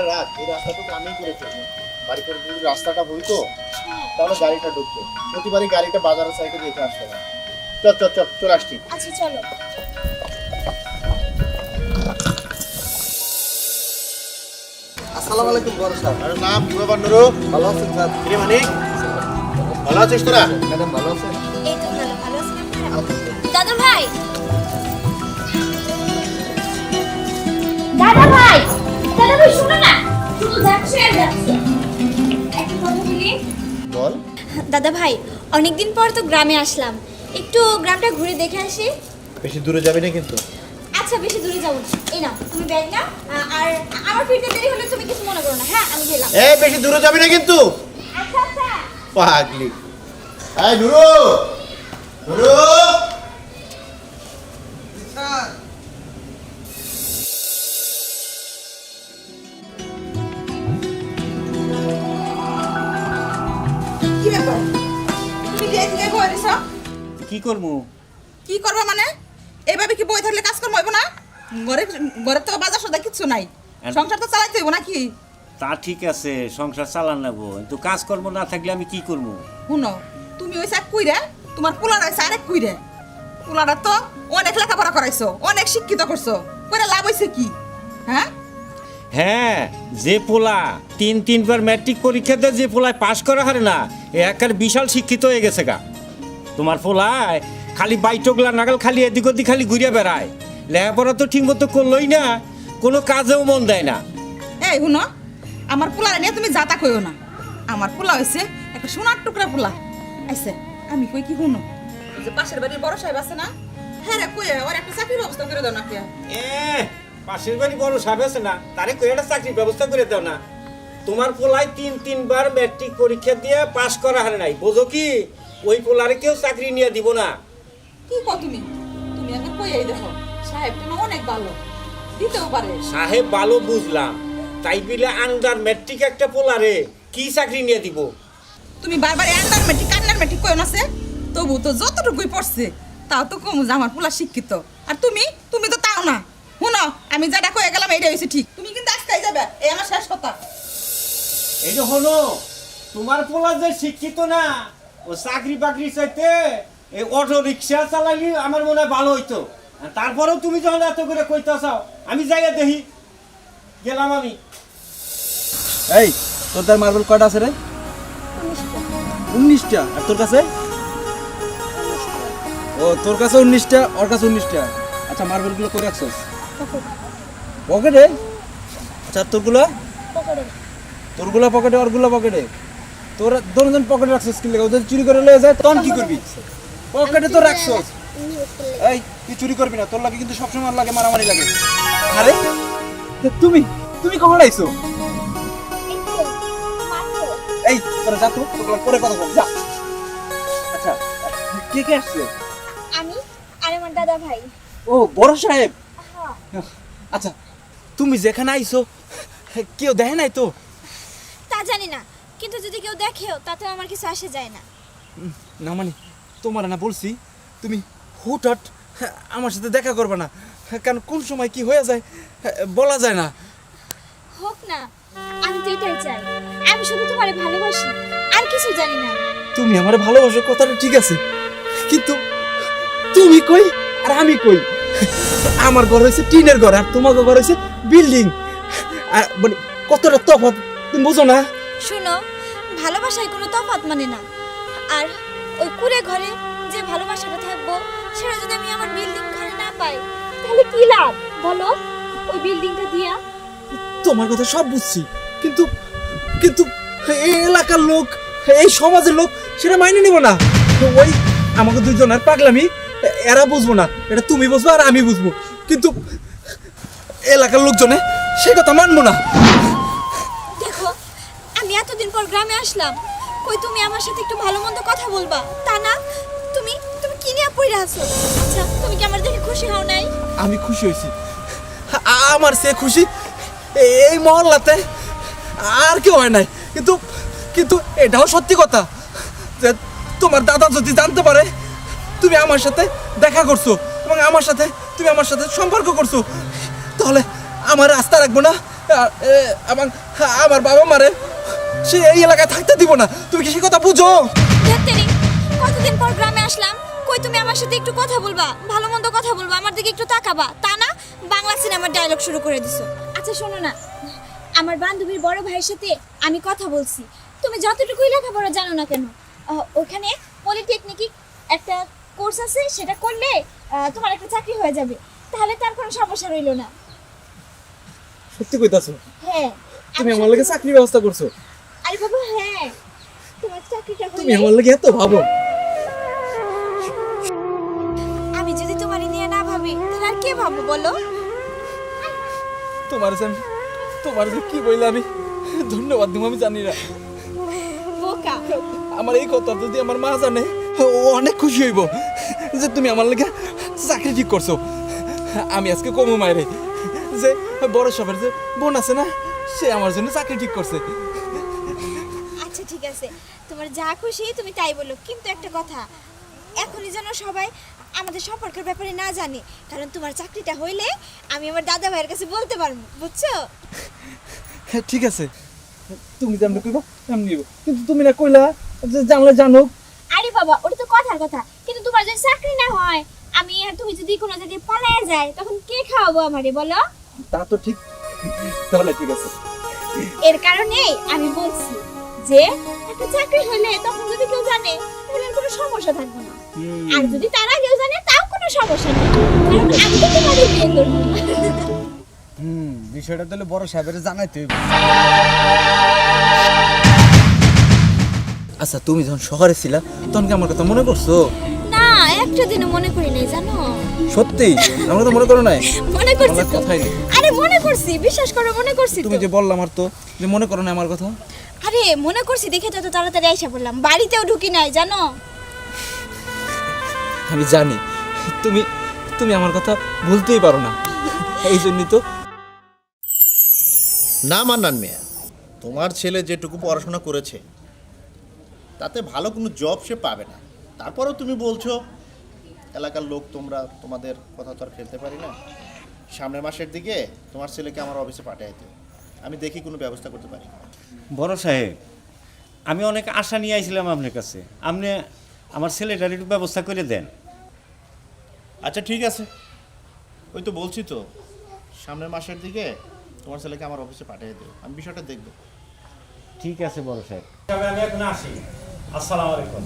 আরে রাখ এই রাস্তাটুকু আমি করে ফেলব। বাড়ি করে যদি রাস্তাটা হইতো। তাহলে গাড়িটা ঢুকতো। প্রতিবারই গাড়িটা বাজারের সাইডে রেখে আসতে হবে চল চল চল চলে আসছি। আচ্ছা চলো। আসসালামু আলাইকুম বড় স্যার আরে নাম কি ব্যাপার নুরু? ভালো আছেন স্যার? কিরে মানিক? ভালো আছিস তোরা? ম্যাডাম ভালো আছেন? এই তো ভালো ভালো আছেন? দাদা ভাই বল। দাদা ভাই অনেকদিন পর তো গ্রামে আসলাম। একটু গ্রামটা ঘুরে দেখে আসি। বেশি দূরে যাবে না কিন্তু। আচ্ছা বেশি দূরে যাব না। এই না তুমি ব্যাগ নাও। আর আমার ফিরতে দেরি হলে তুমি কিছু মনে করো না। হ্যাঁ আমি গেলাম। এই বেশি দূরে যাবে না কিন্তু। আচ্ছা আচ্ছা। পাগলি। এই নুরু। নুরু। কি করব? কি করবা মানে? এইভাবে কি বই থাকলে কাজ করব হইব না? ঘরে ঘরে তো বাজার সদা কিচ্ছু নাই। সংসার তো চালাইতে হইব নাকি? তা ঠিক আছে সংসার চালান নেব কিন্তু কাজকর্ম না থাকলে আমি কি করব? শুনো তুমি ওই এক কুইরে তোমার পোলার আছে আরেক কুইরে। পোলারা তো অনেক লেখাপড়া করাইছো অনেক শিক্ষিত করছ। করে লাভ হইছে কি? হ্যাঁ? হ্যাঁ যে পোলা তিন তিনবার ম্যাট্রিক পরীক্ষাতে যে পোলায় পাশ করা হারে না একার বিশাল শিক্ষিত হয়ে গেছে গা। তোমার পোলায় খালি বাইটকলা নাগাল খালি এদিক ওদিক খালি ঘুরিয়ে বেড়ায়। লেখাপড়া তো ঠিক মতো করলোই না কোনো কাজেও মন দেয় না। এই শুনো আমার পোলা নিয়ে তুমি যাতা কইও না। আমার পোলা হইছে একটা সোনার টুকরা পোলা। আইছে আমি কই কি শুনো? যে পাশের বাড়ির বড় সাহেব আছে না হ্যাঁ রে কই ওর একটা চাকরির ব্যবস্থা করে দাও না কে এ পাশের বাড়ি বড় সাহেব আছে না তারে কই একটা চাকরির ব্যবস্থা করে দাও না। তোমার পোলায় তিন তিনবার ম্যাট্রিক পরীক্ষা দিয়ে পাশ করা হারে নাই বোঝো কি? ওই পোলারে কেউ চাকরি নিয়ে দিব না। কি কো তুমি? তুমি আগে কই এই দেখো সাহেব তুমি অনেক ভালো। দিতেও পারে। সাহেব ভালো বুঝলাম। তাই বিলে আন্ডার ম্যাট্রিক একটা পোলারে কি চাকরি নিয়ে দিব? তুমি বারবার এন্ডার মেট্রিক কান্নার মেট্রিক কইও না সে? তবু তো যতটুকুই পড়ছে তাও তো কম যে আমার পোলা শিক্ষিত। আর তুমি? তুমি তো তাও না। শুনো আমি যেটা কয়ে গেলাম এইটা হয়েছে ঠিক। তুমি কিন্তু আজকাই যাবে এই আমার শেষ কথা। এই যে হলো তোমার পোলা যে শিক্ষিত না ও চাকরি বাকরি চাইতে এই অটো রিক্সা চালাইলে আমার মনে হয় ভালো হইতো। আর তারপরেও তুমি যখন এত করে কইতে চাও আমি যাইয়া দেখি গেলাম আমি। এই তোর তার মার্বেল কয়টা আছে রে? উনিশটা। আর তোর কাছে? ও তোর কাছে উনিশটা ওর কাছে উনিশটা। আচ্ছা মার্বেলগুলো করে রাখছস? পকেটে আচ্ছা তোরগুলো? তোরগুলো পকেটে ওরগুলো পকেটে তোর দুজন পকেটে রাখছস কি লাগে? ওদের চুরি করে লয়ে যায় তখন কি করবি? পকেটে তো রাখছস। এই তুই চুরি করবি না তোর লাগে কিন্তু সবসময় লাগে মারামারি লাগে। আরে তুমি তুমি কখন আইছো? এই তোরা যা তো তোর পরে কথা বল যা। আচ্ছা কে কে আসছে? আমি আর আমার দাদা ভাই। ও বড় সাহেব? হ্যাঁ। আচ্ছা তুমি যেখানে আইছো কেউ দেখে নাই তো? তা জানি না। কিন্তু যদি কেউ দেখেও তাতে আমার কিছু আসে যায় না। না মানে তোমার না বলছি তুমি হুটহাট আমার সাথে দেখা করবে না। কারণ কোন সময় কি হয়ে যায় বলা যায় না। হোক না আমি তো এটাই চাই। আমি শুধু তোমারে ভালোবাসি আর কিছু জানি না। তুমি আমার ভালোবাসো কথাটা ঠিক আছে। কিন্তু তুমি কই আর আমি কই? আমার ঘর হয়েছে টিনের ঘর আর তোমার ঘর হয়েছে বিল্ডিং। আর মানে কতটা তফাৎ তুমি বুঝো না? শুনো, ভালোবাসায় কোনো তফাৎ মানে না। আর ওই কুড়ে ঘরে যে ভালোবাসাটা থাকব, সেটা যদি আমি আমার বিল্ডিং ঘরে না পাই, তাহলে কি লাভ? বলো, ওই বিল্ডিংটা দিয়া। তোমার কথা সব বুঝছি, কিন্তু কিন্তু এই এলাকার লোক, এই সমাজের লোক, সেটা মাইনে নিব না। ওই আমাকে দুইজনের পাগলামি, এরা বুঝব না, এটা তুমি বুঝব আর আমি বুঝব। কিন্তু এলাকার লোকজনে সে কথা মানবো না। এতদিন পর গ্রামে আসলাম। কই, তুমি আমার সাথে একটু ভালো মন্দ কথা বলবা? তা না, তুমি তুমি কি নিয়ে পড়ে আছো? আচ্ছা তুমি কি আমার দেখে খুশি হও নাই? আমি খুশি হয়েছি। আমার সে খুশি, এই মহল্লাতে আর কেউ হয় নাই। কিন্তু কিন্তু এটাও সত্যি কথা যে তোমার দাদা যদি জানতে পারে, তুমি আমার সাথে দেখা করছ এবং আমার সাথে, তুমি আমার সাথে সম্পর্ক করছ, তাহলে আমার রাস্তা রাখব না। আমার বাবা মারে সে এই এলাকায় থাকতে দিব না। তুমি কি সে কথা বুঝো? কতদিন পর গ্রামে আসলাম? কই তুমি আমার সাথে একটু কথা বলবা ভালো মন্দ কথা বলবা আমার দিকে একটু তাকাবা। তা না বাংলা সিনেমার ডায়লগ শুরু করে দিছো। আচ্ছা শোনো না আমার বান্ধবীর বড় ভাইয়ের সাথে আমি কথা বলছি। তুমি যতটুকুই লেখাপড়া জানো না কেন আহ, ওখানে পলিটেকনিক একটা কোর্স আছে সেটা করলে আহ, তোমার একটা চাকরি হয়ে যাবে। তাহলে তার কোনো সমস্যা রইল না। সত্যি কইতাছো? হ্যাঁ তুমি আমি আমার লাগে চাকরির ব্যবস্থা করছ? আরে বাবা হ্যাঁ। তোমার চাকরিটা তুমি আমার লাগে এত ভাবো। আমি যদি তোমারই নিয়ে না ভাবি তাহলে আর কে ভাববো বলো? তোমার আমি- তোমার যে কি আমি? ধন্যবাদ দিব আমি জানি না। বোকা। আমার এই কথা যদি আমার মা জানে ও অনেক খুশি হইব যে তুমি আমার লাগে চাকরি ঠিক করছ। আমি আজকে কমু মায়েরে। যে বড় সবের যে বোন আছে না সে আমার জন্য চাকরি ঠিক করছে। আছে তোমার যা খুশি তুমি তাই বলো। কিন্তু একটা কথা এখনই যেন সবাই আমাদের সম্পর্কের ব্যাপারে না জানে কারণ তোমার চাকরিটা হইলে আমি আমার দাদা ভাইয়ের কাছে বলতে পারব বুঝছ? হ্যাঁ ঠিক আছে। তুমি যেমন কইবা তেমনি নিব। কিন্তু তুমি না কইলা যে জানলে জানুক। আরে বাবা ওটা তো কথার কথা কিন্তু তোমার যদি চাকরি না হয় আমি আর তুমি যদি কোনো জায়গায় পালায় যায় তখন কে খাওয়াবো আমারে বলো? তা তো ঠিক তাহলে ঠিক আছে। এর কারণেই আমি বলছি যে একটা চাকরি হলে তখন যদি কেউ জানে তাহলে আর কোনো সমস্যা থাকবে না। আর যদি তারা কেউ জানে তাও কোনো সমস্যা নেই। কারণ আমি তো তোমাদের বিয়ে করব। হুম বিষয়টা তাহলে বড় সাহেবের জানাইতে হইব। আচ্ছা তুমি যখন শহরে ছিলা তখন কি আমার কথা মনে করছ না একটা দিনও মনে করি নাই জানো? সত্যি? আমরা তো মনে করো নাই? মনে করছি আমার কথাই নেই। আরে মনে করছি বিশ্বাস করো মনে করছি তুমি তো। যে বললাম আর তো যে মনে করো না আমার কথা? আরে মনে করছি দেখে তো তাড়াতাড়ি আইসা বললাম বাড়িতেও ঢুকি নাই জানো? আমি জানি। তুমি তুমি আমার কথা ভুলতেই পারো না। এই জন্যই তো না মান্নান মেয়া তোমার ছেলে যেটুকু পড়াশোনা করেছে তাতে ভালো কোনো জব সে পাবে না। তারপরেও তুমি বলছো এলাকার লোক তোমরা তোমাদের কথা তো আর ফেলতে পারি না। সামনের মাসের দিকে তোমার ছেলেকে আমার অফিসে পাঠিয়ে দিও। আমি দেখি কোনো ব্যবস্থা করতে পারি। বড় সাহেব আমি অনেক আশা নিয়ে আইছিলাম আপনার কাছে। আপনি আমার ছেলেটার একটু ব্যবস্থা করে দেন। আচ্ছা ঠিক আছে। ওই তো বলছি তো সামনের মাসের দিকে তোমার ছেলেকে আমার অফিসে পাঠিয়ে দিও। আমি বিষয়টা দেখব। ঠিক আছে বড় সাহেব। আমি এখন আসি। আসসালামু আলাইকুম।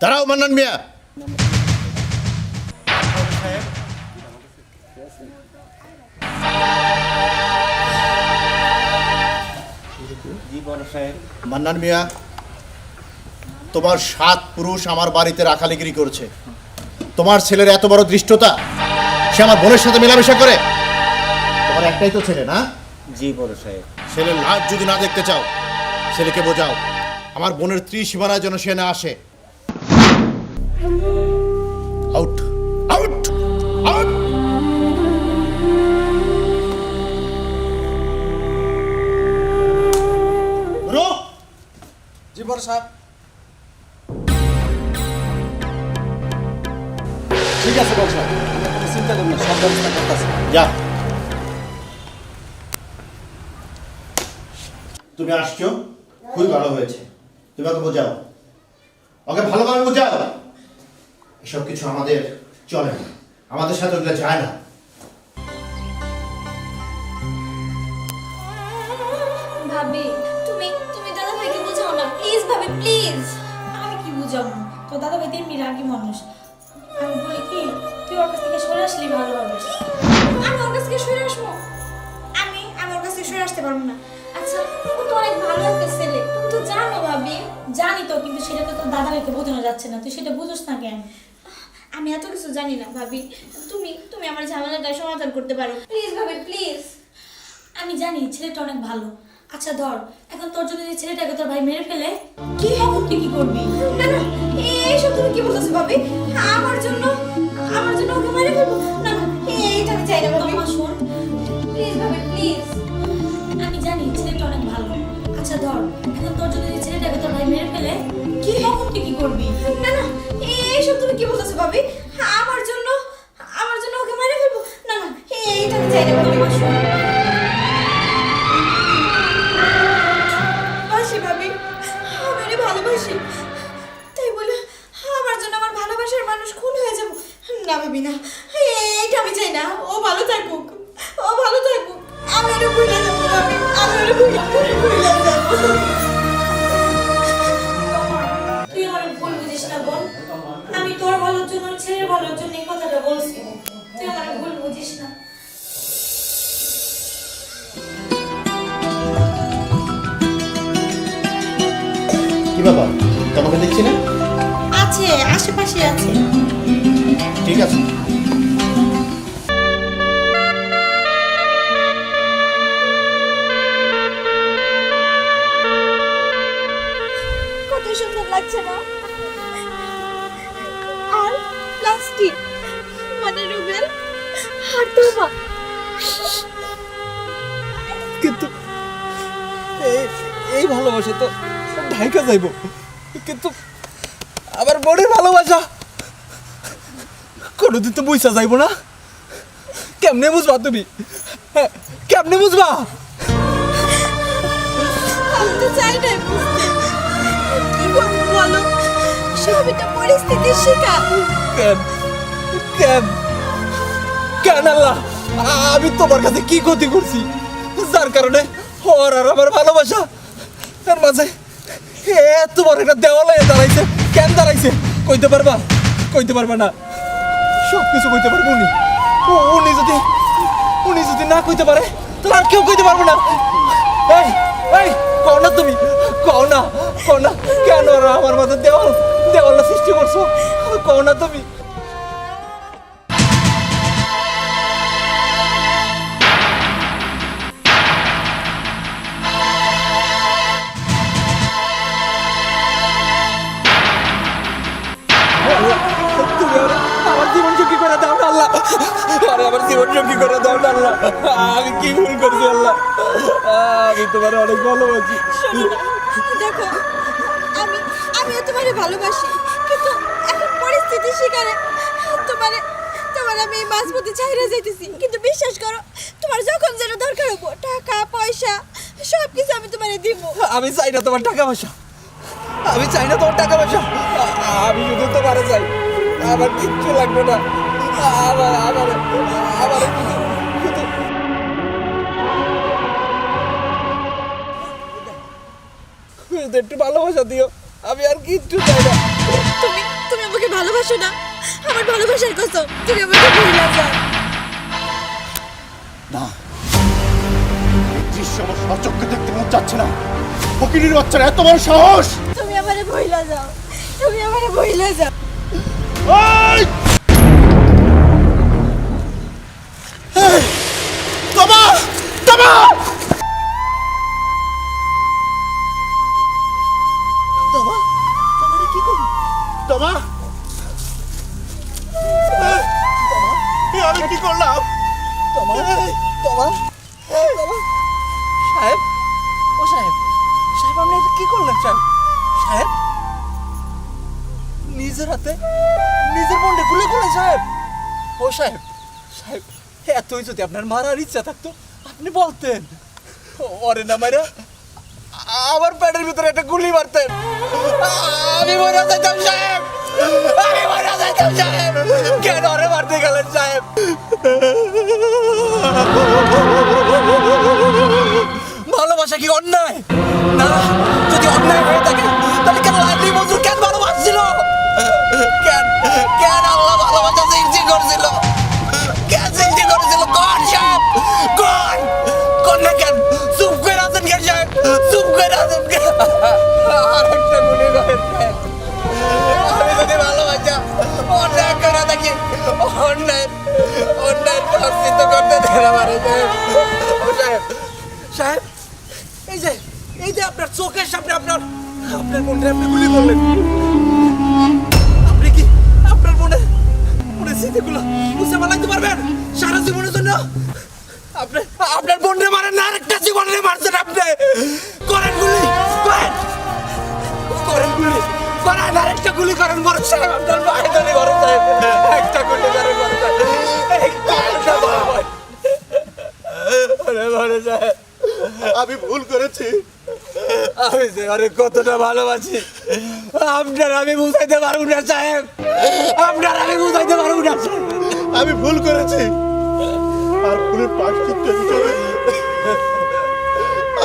দাঁড়াও মান্নান মিয়া। মান্নান মিয়া তোমার সাত পুরুষ আমার বাড়িতে রাখালিগিরি করছে। তোমার ছেলের এত বড় দৃষ্টতা সে আমার বোনের সাথে মেলামেশা করে? তোমার একটাই তো ছেলে না? জি বড় সাহেব। ছেলের লাভ যদি না দেখতে চাও ছেলেকে বোঝাও। আমার বোনের ত্রিসীমানায় যেন সে না আসে আউট আউট আউট রো জি বড় সাহেব ঠিক আছে বড় সাহেব চিন্তা করুন না সব ব্যবস্থা করতেছে। যা। তুমি আসছো? খুবই ভালো হয়েছে। তুমি ওকে বোঝাও। ওকে ভালোভাবে বোঝাও। এসব কিছু আমাদের চলে না। আমাদের সাথে ওগুলো যায় না। ভাবি তুমি তুমি দাদা ভাইকে বোঝাও না। প্লিজ ভাবি প্লিজ আমি কি বুঝাবো? তো দাদা ভাই তেমনি রাগি মানুষ। আমি বলি কি তুই ওর কাছ থেকে সরে ভালো হবে আমি ওর কাছ থেকে সরে আসব? আমি আমি ওর কাছ থেকে সরে আসতে পারব না। আচ্ছা ও তো অনেক ভালো একটা ছেলে। তুমি তো জানো ভাবি। জানি তো কিন্তু সেটা তো তোর দাদা ভাইকে বোঝানো যাচ্ছে না। তুই সেটা বুঝোস না কেন? আমি এত কিছু জানি না ভাবি। তুমি তুমি আমার ঝামেলাটা সমাধান করতে পারো। প্লিজ ভাবি প্লিজ আমি জানি ছেলেটা অনেক ভালো। আচ্ছা ধর এখন তোর যদি ছেলেটাকে তোর ভাই মেরে ফেলে কি এখন তুই কি করবি? না না এইসব তুমি কি বলতেছো ভাবি? আমার জন্য আমার জন্য ওকে মেরে ফেলব? না না এইটা আমি চাই না ভাবি। শোন। প্লিজ ভাবি প্লিজ আমি জানি ছেলেটা অনেক ভালো। আচ্ছা ধর এখন তোর যদি ছেলেটাকে তোর ভাই মেরে ফেলে কি এখন তুই কি করবি? না না এইসব তুমি কি বলতেছো ভাবি? আমার জন্য আমার জন্য ওকে মেরে ফেলব? না না এইটা আমি চাই না তোমার শোন ভালোবাসি ভাবি আমি ভালোবাসি। তাই বলে, আমার জন্য আমার ভালোবাসার মানুষ খুন হয়ে যাব। না ভাবি, না, এইটা আমি চাই না, ও ভালো থাকুক, ও ভালো থাকুক। আমি ভুলে যাব আমি ভুলে যাব। ভালোর জন্য এই কথাটা বলছি। তুই আমার ভুল বুঝিস না। কি ব্যাপার? তোমাকে দেখছি না? আছে আশেপাশে আছে। ঠিক আছে। ভালোবাসা তো ঢাইকা যাইব। কিন্তু আবার বড়ির ভালোবাসা। কোনোদিন তো বুঝা যাইব না। কেমনে বুঝবা তুমি? হ্যাঁ, কেমনে বুঝবা? আমি তো চাই না বুঝতে। কি করব বলো? সবই তো পরিস্থিতির শিকার। কেন? কেন? কেন আল্লাহ? আমি তোমার কাছে কি ক্ষতি করছি? যার কারণে ওর আর আমার ভালোবাসা তার মাঝে। এ, তোমার একটা দেওয়ালে দাঁড়াইছে। কেন দাঁড়াইছে? কইতে পারবা? কইতে পারবা না। সব কিছু কইতে পারব উনি। উনি যদি উনি যদি না কইতে পারে, তাহলে আর কেউ কইতে পারব না। এই এই, কও না তুমি। কও না কও না। কেন আমার মাঝে দেওয়াল দেওয়ালটা সৃষ্টি করছ? কও না তুমি। আল্লাহ। আমি কি ভুল করছি আল্লাহ? আমি তোমার অনেক ভালোবাসি। দেখো আমি আমিও তোমারে ভালোবাসি কিন্তু এখন পরিস্থিতির শিকারে তোমারে তোমার আমি এই মাঝপথে ছাইরা যাইতেছি। কিন্তু বিশ্বাস করো তোমার যখন যেন দরকার হব টাকা পয়সা সব কিছু আমি তোমারে দিব। আমি চাই না তোমার টাকা পয়সা। আমি চাই না তোমার টাকা পয়সা। আমি শুধু তোমারে চাই। আমার কিচ্ছু লাগবে না। আমার আমার আমার শুধু একটু ভালোবাসা দিও। আমি আর কিচ্ছু চাই না। তুমি তুমি আমাকে ভালোবাসো না। আমার ভালোবাসার কসম তুমি আমাকে ভুলে যাও। না। দৃশ্য আমার সচক্ষে দেখতে মন চাচ্ছে না। ফকিরের বাচ্চার এত বড় সাহস! তুমি আমারে ভুলে যাও। তুমি আমারে ভুলে যাও। এই! এই আমি কি করলাম? সাহেব ও সাহেব সাহেব আপনি এটা কি করলেন সাহেব সাহেব নিজের হাতে নিজের মনটা গুলে করলেন সাহেব। ও সাহেব সাহেব এতই যদি আপনার মারার ইচ্ছা থাকতো আপনি বলতেন। ওরে না মারা আমার পেটের ভিতরে একটা গুলি মারতেন। আমি মরে যাইতাম সাহেব। আমি মরে যাইতাম বোনের আপনি গুলি আপনি কি আপনার মনে বোনের স্মৃতিগুলো মুছে পালাইতে পারবেন? সারা জীবনের জন্য? আপনি, আপনার বোনরে মারেন না, আরেকটা জীবনে মারছেন আপনি। করেন গুলি, করেন। করেন গুলি করেন আরেকটা গুলি করেন, বড় সাহেব, আপনার মায়ের দলে বড় সাহেব। একটা গুলি করেন বড় সাহেব, আমি ভুল করেছি। আমি অনেক কতটা ভালোবাসি। আপনার আমি বুঝাইতে পারব না, সাহেব। আপনার আমি বুঝাইতে পারব না আমি ভুল করেছি। আর ভুলের প্রাশ্চিত্য হিসেবে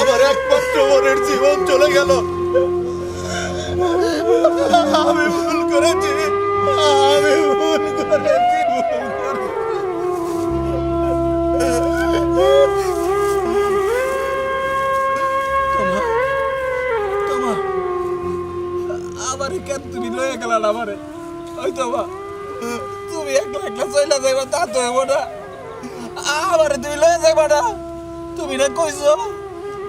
আমার একমাত্র বোনের জীবন চলে গেল। আমি ভুল করেছি। আমি ভুল করেছি। কেন তুমি লয়ে গেলাম আমারে? ওই তোমা তুমি একলা একলা চইলা যাইবা, তা তো হব না। আমারে তুমি লয়ে যাইবা না। তুমি না কইছো,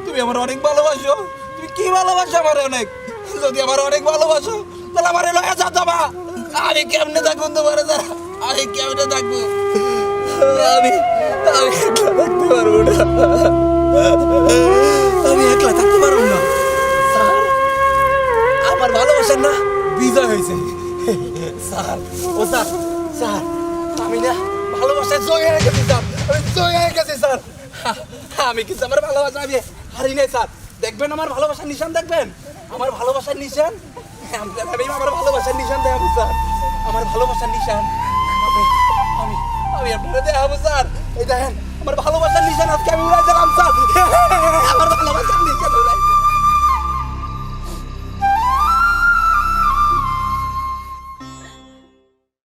তুমি আমার অনেক ভালোবাসো। তুমি কি ভালোবাসো আমার অনেক? যদি আমার অনেক ভালোবাসো, তাহলে আমারে লয়ে যা তোমা আমি কেমনে থাকব তোমার যারা? আমি কেমনে থাকব? আমি আমি একলা থাকতে পারব না। আমি একলা থাকতে পারব না। আমার ভালোবাসার না। বিজয় হয়েছে। স্যার, ও স্যার স্যার, আমি না ভালোবাসায় জয় হয়ে গেছি, স্যার। আমি জয় হয়ে গেছি, স্যার। আমি কিছু আমার ভালোবাসা আমি হারি নাই, স্যার। দেখবেন আমার ভালোবাসার নিশান, দেখবেন? আমার ভালোবাসার নিশান? আমি আমার ভালোবাসার নিশান দেখাবো, স্যার। আমার ভালোবাসার নিশান। আমি- আমি আপনারা দেখাবো, স্যার। এই দেখেন, আমার ভালোবাসার নিশান আজকে আমি উড়াই দিলাম, স্যার।